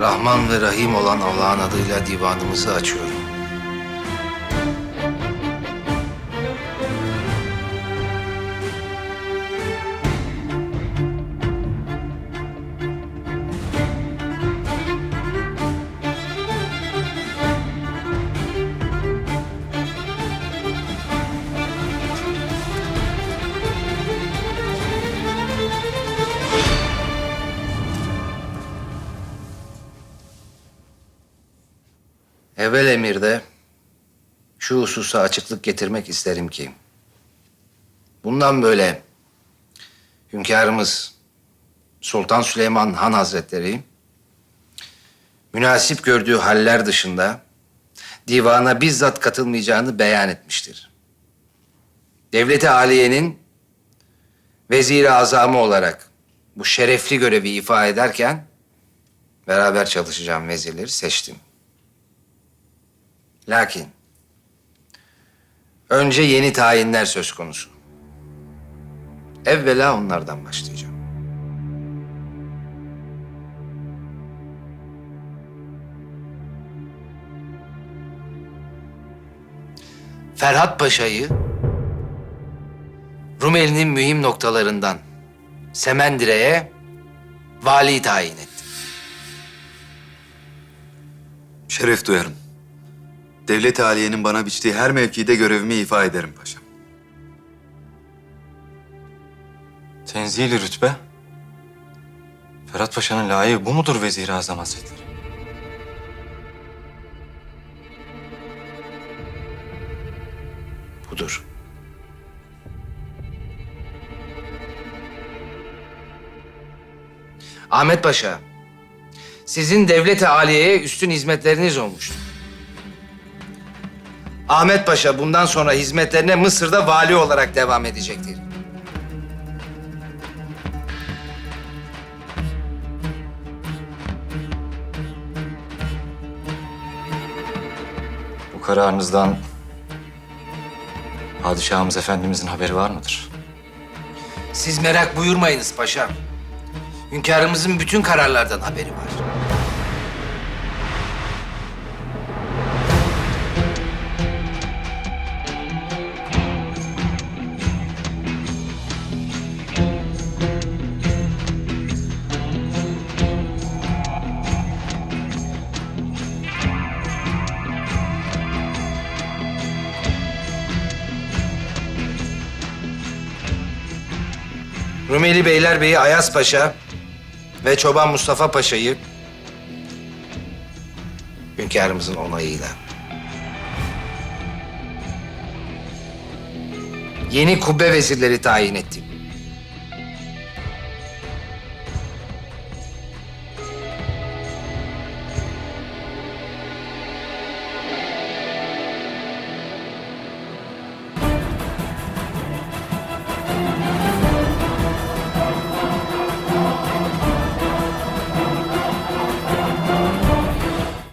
Rahman ve Rahim olan Allah'ın adıyla divanımızı açıyorum. Evvel emirde şu hususa açıklık getirmek isterim ki bundan böyle hünkârımız Sultan Süleyman Han Hazretleri münasip gördüğü haller dışında divana bizzat katılmayacağını beyan etmiştir. Devleti Aliye'nin veziri azamı olarak bu şerefli görevi ifa ederken beraber çalışacağım vezirleri seçtim. Lakin önce yeni tayinler söz konusu. Evvela onlardan başlayacağım. Ferhat Paşa'yı Rumeli'nin mühim noktalarından Semendire'ye vali tayin etti. Şeref duyarım. Devlet-i Aliye'nin bana biçtiği her mevkide görevimi ifa ederim paşam. Tenzili rütbe. Ferhat Paşa'nın layığı bu mudur Vezir-i Azam Hazretleri? Budur. Ahmet Paşa, sizin devlet-i aliyeye üstün hizmetleriniz olmuştu. Ahmet Paşa bundan sonra hizmetlerine Mısır'da vali olarak devam edecektir. Bu kararınızdan Padişahımız Efendimizin haberi var mıdır? Siz merak buyurmayınız paşam. Hünkârımızın bütün kararlardan haberi var. Rumeli Beylerbeyi Ayas Paşa ve Çoban Mustafa Paşa'yı hünkârımızın onayıyla yeni kubbe vezirleri tayin ettim.